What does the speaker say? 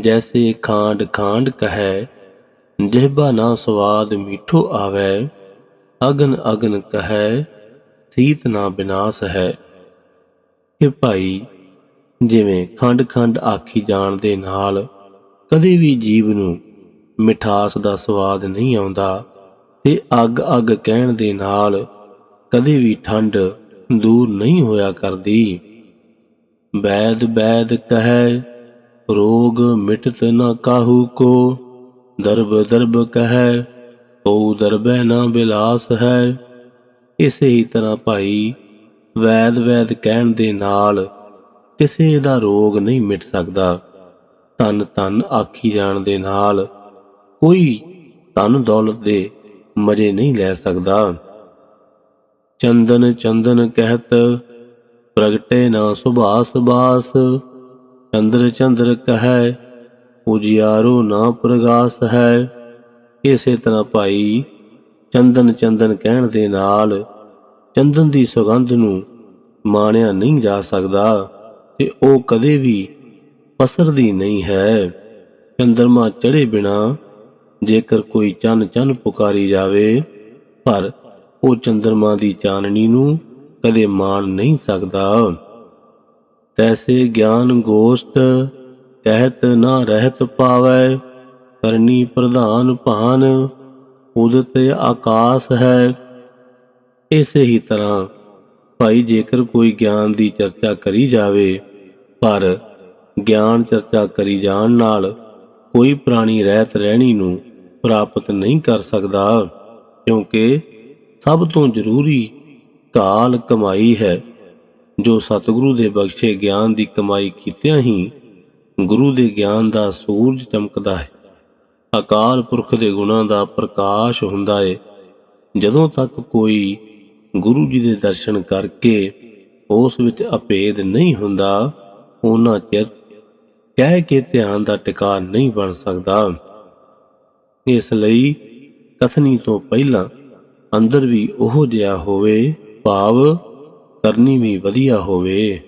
ਜੈਸੇ ਖਾਂਡ ਖਾਂਡ ਕਹੈ ਜਿਹਬਾ ਨਾ ਸਵਾਦ ਮੀਠੋ ਆਵੈ ਅਗਨ ਅਗਨ ਕਹੈ ਸੀਤ ਨਾ ਬਿਨਾਸ਼ ਹੈ ਕਿ ਭਾਈ ਜਿਵੇਂ ਖੰਡ ਖੰਡ ਆਖੀ ਜਾਣ ਦੇ ਨਾਲ ਕਦੇ ਵੀ ਜੀਵ ਨੂੰ ਮਿਠਾਸ ਦਾ ਸਵਾਦ ਨਹੀਂ ਆਉਂਦਾ ਤੇ ਅੱਗ ਅੱਗ ਕਹਿਣ ਦੇ ਨਾਲ ਕਦੇ ਵੀ ਠੰਡ ਦੂਰ ਨਹੀਂ ਹੋਇਆ ਕਰਦੀ ਬੈਦ ਬੈਦ ਕਹੈ ਰੋਗ ਮਿਟਤ ਨ ਕਾਹੂ ਕੋ। ਦਰਬ ਦਰਬ ਕਹੈ ਕੋ ਦਰਬੈ ਨਾ ਬਿਲਾਸ ਹੈ। ਇਸੇ ਹੀ ਤਰ੍ਹਾਂ ਭਾਈ, ਵੈਦ ਵੈਦ ਕਹਿਣ ਦੇ ਨਾਲ ਕਿਸੇ ਦਾ ਰੋਗ ਨਹੀਂ ਮਿਟ ਸਕਦਾ। ਤਨ ਤਨ ਆਖੀ ਜਾਣ ਦੇ ਨਾਲ ਕੋਈ ਧਨ ਦੌਲਤ ਦੇ ਮਜ਼ੇ ਨਹੀਂ ਲੈ ਸਕਦਾ। ਚੰਦਨ ਚੰਦਨ ਕਹਿਤ, ਪ੍ਰਗਟੇ ਨਾ ਸੁਭਾਸ ਬਾਸ। ਚੰਦਰ ਚੰਦਰ ਕਹੈ ਉਜਿਆਰੋ ਨਾ ਪ੍ਰਗਾਸ ਹੈ। ਇਸੇ ਤਰ੍ਹਾਂ ਭਾਈ, ਚੰਦਨ ਚੰਦਨ ਕਹਿਣ ਦੇ ਨਾਲ, ਚੰਦਨ ਦੀ ਸੁਗੰਧ ਨੂੰ ਮਾਣਿਆ ਨਹੀਂ ਜਾ ਸਕਦਾ, ਤੇ ਉਹ ਕਦੇ ਵੀ ਪਸਰਦੀ ਨਹੀਂ ਹੈ। ਚੰਦਰਮਾ ਚੜੇ ਬਿਨਾ ਜੇਕਰ ਕੋਈ ਚੰਨ ਚੰਨ ਪੁਕਾਰੀ ਜਾਵੇ, ਪਰ ਉਹ ਚੰਦਰਮਾ ਦੀ ਚਾਨਣੀ ਨੂੰ ਕਦੇ ਮਾਣ ਨਹੀਂ ਸਕਦਾ। ਤੈਸੇ ਗਿਆਨ ਗੋਸ਼ਟ ਕਹਿਤ ਨਾ ਰਹਿਤ ਪਾਵੈ, ਕਰਨੀ ਪ੍ਰਧਾਨ ਭਾਨ ਉਦਤ ਆਕਾਸ ਹੈ। ਇਸੇ ਹੀ ਤਰ੍ਹਾਂ ਭਾਈ ਜੇਕਰ ਕੋਈ ਗਿਆਨ ਦੀ ਚਰਚਾ ਕਰੀ ਜਾਵੇ, ਪਰ ਗਿਆਨ ਚਰਚਾ ਕਰੀ ਜਾਣ ਨਾਲ ਕੋਈ ਪ੍ਰਾਣੀ ਰਹਿਤ ਰਹਿਣੀ ਨੂੰ ਪ੍ਰਾਪਤ ਨਹੀਂ ਕਰ ਸਕਦਾ, ਕਿਉਂਕਿ ਸਭ ਤੋਂ ਜ਼ਰੂਰੀ ਕਾਲ ਕਮਾਈ ਹੈ। ਜੋ ਸਤਿਗੁਰੂ ਦੇ ਬਖਸ਼ੇ ਗਿਆਨ ਦੀ ਕਮਾਈ ਕੀਤਿਆਂ ਹੀ ਗੁਰੂ ਦੇ ਗਿਆਨ ਦਾ ਸੂਰਜ ਚਮਕਦਾ ਹੈ। ਅਕਾਲ ਪੁਰਖ ਦੇ ਗੁਣਾਂ ਦਾ ਪ੍ਰਕਾਸ਼ ਹੁੰਦਾ ਹੈ ਜਦੋਂ ਤੱਕ ਕੋਈ ਗੁਰੂ ਜੀ ਦੇ ਦਰਸ਼ਨ ਕਰਕੇ ਉਸ ਵਿੱਚ ਅਪੇਦ ਨਹੀਂ ਹੁੰਦਾ, ਉਹਨਾਂ ਚਿਰ ਕਹਿ ਕੇ ਧਿਆਨ ਦਾ ਟਿਕਾ ਨਹੀਂ ਬਣ ਸਕਦਾ। ਇਸ ਲਈ ਕਥਨੀ ਤੋਂ ਪਹਿਲਾਂ ਅੰਦਰ ਵੀ ਉਹ ਜਿਹਾ ਹੋਵੇ, ਭਾਵ ਕਰਨੀ ਵੀ ਵਧੀਆ ਹੋਵੇ।